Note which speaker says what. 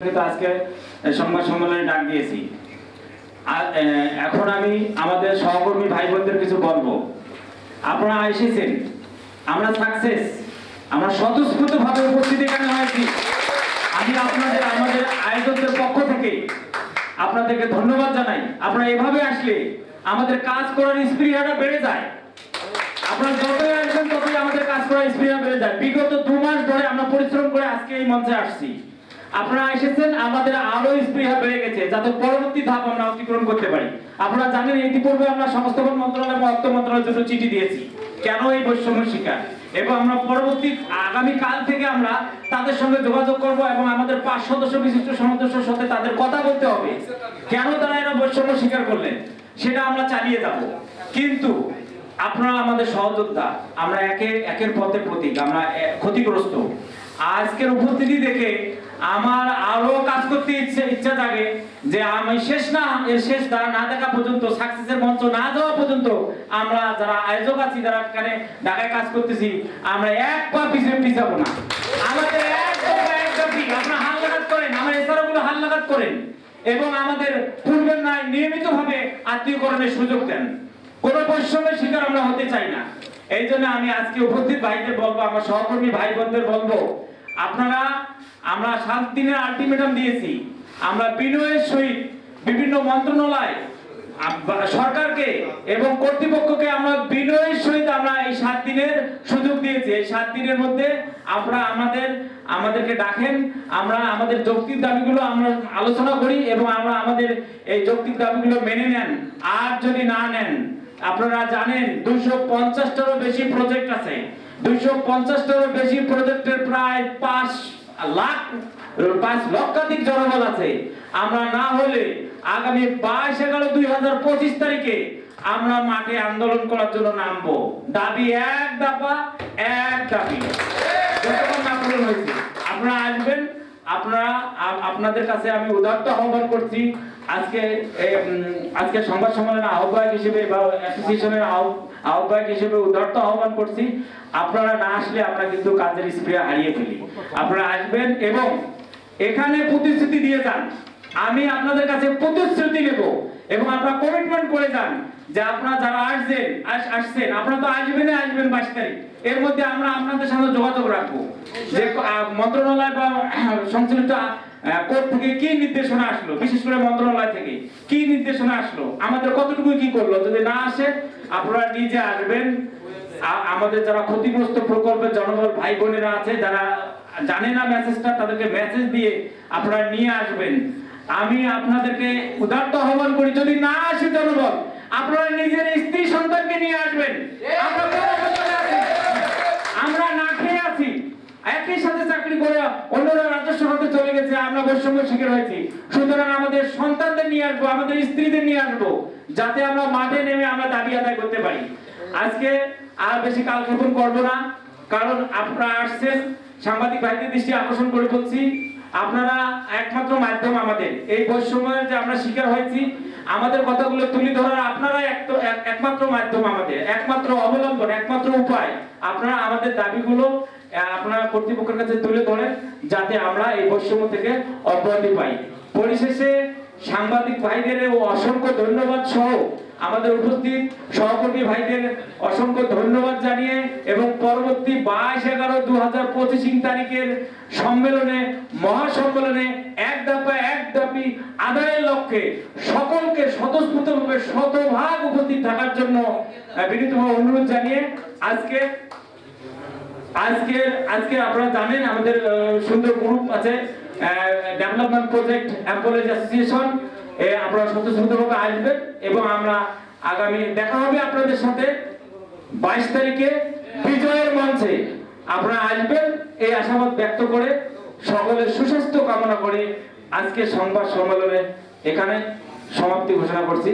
Speaker 1: আজকে সংবাদ সম্মেলনে ডাক দিয়েছি। এখন আমি আমাদের সহকর্মী ভাই বোনদের কিছু বলব। আপনারা এসেছেন। আমরা সাকসেস আমরা স্বতঃস্ফূর্ত ভাবে উপস্থিত এখানে হয়েছি। আমি আপনাদের, আমাদের আয়োজকদের পক্ষ থেকে আপনাদেরকে ধন্যবাদ জানাই। আপনারা এভাবে আসলে আমাদের কাজ করার স্পিরিটটা বেড়ে যায়। আপনারা যতই আসবেন, ততই আমাদের কাজ করার স্পিরিট বেড়ে যায়। বিগত দু মাস ধরে আমরা পরিশ্রম করে আজকে এই মঞ্চে আসছি। আপনারা এসেছেন, আমাদের আরও স্পৃহা বেড়ে গেছে, যাতে পরবর্তী ধাপ আমরা অতিক্রম করতে পারি। আপনারা জানেন, ইতিপূর্বে আমরা সমস্ত মন্ত্রণালয় এবং অর্থ মন্ত্রণালয়ের জন্য চিঠি দিয়েছি, কেন এই বৈষম্য শিকার? এবং আমরা পরবর্তী, আগামী কাল থেকে আমরা তাদের সঙ্গে যোগাযোগ করব এবং আমাদের পাঁচ সদস্য, বিশিষ্ট সদস্যের সাথে তাদের কথা বলতে হবে, কেন তারা এরা বৈষম্য স্বীকার করলেন, সেটা আমরা চালিয়ে যাব। কিন্তু আপনারা আমাদের সহযোদ্ধা, আমরা একে, একের পথে প্রতীক, আমরা ক্ষতিগ্রস্ত। আজকের উপস্থিতি দেখে আমার আরও কাজ করতে ইচ্ছে, ইচ্ছা জাগে যে আমি শেষ না এর শেষ দ্বার না দেখা পর্যন্ত সাকসেসের মঞ্চ না যাওয়া পর্যন্ত আমরা যারা আয়োজক আছি, যারা এখানে ঢাকায় কাজ করতেছি, আমরা এক পা পিছিয়ে পিছাবো না। আমাদের আপনারা হাল লাগাত করেন, আমার এছাড়াগুলো হাল লাগাত করেন এবং আমাদের পূর্বের ন্যায় নিয়মিতভাবে আত্মীয়করণের সুযোগ দেন। কোন বৈষম্যের শিকার আমরা হতে চাই না। এই জন্য আমি আজকে উপস্থিত ভাইদের বলব, আমার সহকর্মী ভাই বোনদের বলব আপনারা, আমরা সাত দিনের আলটিমেটাম দিয়েছি। আমরা বিনয়ের সহিত বিভিন্ন মন্ত্রণালয় সরকারকে এবং কর্তৃপক্ষকে আমরা বিনয়ের সহিত আমরা এই সাত দিনের সুযোগ দিয়েছি। এই সাত দিনের মধ্যে আমরা আমাদের, আমাদেরকে ডাকেন, আমরা আমাদের যৌক্তিক দাবিগুলো আমরা আলোচনা করি এবং আমরা আমাদের এই যৌক্তিক দাবিগুলো মেনে নেন। আর যদি না নেন, আপনারা জানেন দুইশো পঞ্চাশটারও বেশি প্রজেক্ট আছে। দুইশো পঞ্চাশটারও বেশি প্রজেক্টের প্রায় পাঁচ লাখ পাঁচ লক্ষাধিক জনবল আছে। আমরা না হলে আগামী বাইশ এগারো দুই হাজার পঁচিশ তারিখে আমরা মাঠে আন্দোলন করার জন্য নামবো। দাবি এক দফা, এক দাবি। যতক্ষণ না পূরণ হয়েছে, আপনারা আসবেন, আপনারা আপনাদের কাছে আমি উদার্ত আহ্বান করছি। আজকে আজকে সংবাদ সম্মেলনের আহ্বায়ক হিসেবে বা অ্যাসোসিয়েশনের আহ্বায়ক হিসেবে উদার্ত আহ্বান করছি, আপনারা না আসলে আমরা কিন্তু কাজের স্প্রে হারিয়ে ফেলি। আপনারা আসবেন এবং এখানে প্রতিশ্রুতি দিয়ে যান। আমি আপনাদের কাছে প্রতিশ্রুতি নেব এবং আপনারা কমিটমেন্ট করে যান যে আপনারা যারা আসছেন, আস- আসছেন, আপনারা তো আসবেন আসবেন বাইশ তারিখ। এর মধ্যে আমরা আপনাদের সাথে যোগাযোগ রাখব। যে মন্ত্রণালয় বা সংশ্লিষ্ট কোর্ট থেকে কি নির্দেশনা আসলো? বিশেষ করে মন্ত্রণালয় থেকে কি নির্দেশনা আসলো? আমাদের কতটুকু কি করল? যদি না আসে আপনারা নিজে আসবেন। আমাদের যারা ক্ষতিগ্রস্ত প্রকল্পের জনবল ভাই বোনেরা আছে যারা জানে না মেসেজটা তাদেরকে মেসেজ দিয়ে আপনারা নিয়ে আসবেন। আমি আপনাদেরকে উদার্ত আহ্বান করি যদি না আসে জনবল আপনারা নিজের স্ত্রী সন্তানকে নিয়ে আসবেন। আমরা গেছে আমরা বৈষম্য শিকার সুতরাং আমাদের সন্তানদের নিয়ে আসব, আমাদের স্ত্রীদের নিয়ে আসব, যাতে আমরা মাঠে নেমে আমরা দাবি আদায় করতে পারি। আজকে আর বেশি কালক্ষেপণ করব না, কারণ আপনারা আসছেন, সাংবাদিক ভাইদের দৃষ্টি আকর্ষণ করে বলছি, আপনারা একমাত্র মাধ্যম আমাদের। এই বৈষম্যের যে আমরা শিকার হয়েছি, আমাদের কথাগুলো তুলে ধরার আপনারা এক- এক- একমাত্র মাধ্যম আমাদের, একমাত্র অবলম্বন, একমাত্র উপায়। আপনারা আমাদের দাবিগুলো আপনারা কর্তৃপক্ষের কাছে তুলে ধরেন যাতে আমরা এই বৈষম্য থেকে অব্যাহতি পাই। পরিশেষে সাংবাদিক ভাইদের অসংখ্য ধন্যবাদ সহ আমাদের উপস্থিত সহকর্মী ভাইদের অসংখ্য ধন্যবাদ জানিয়ে এবং পরবর্তী বাইশ এগারো দু হাজার পঁচিশ তারিখের সম্মেলনে, মহাসম্মেলনে এক দফা এক দাবি আদায়ের লক্ষ্যে সকলকে স্বতঃস্ফূর্তভাবে শতভাগ উপস্থিত থাকার জন্য বিনীতভাবে অনুরোধ জানিয়ে আজকে আজকে আজকে আপনারা জানেন আমাদের সুন্দর গ্রুপ আছে ডেভেলপমেন্ট প্রজেক্ট এমপ্লয়েজ অ্যাসোসিয়েশন এ আপনারা স্বতঃস্ফূর্তভাবে আসবেন এবং আমরা আগামী, দেখা হবে আপনাদের সাথে বাইশ তারিখে বিজয়ের মঞ্চে। আপনারা আসবেন, এই আশাবাদ ব্যক্ত করে সকলের সুস্বাস্থ্য কামনা করে আজকে সংবাদ সম্মেলনে এখানে সমাপ্তি ঘোষণা করছি।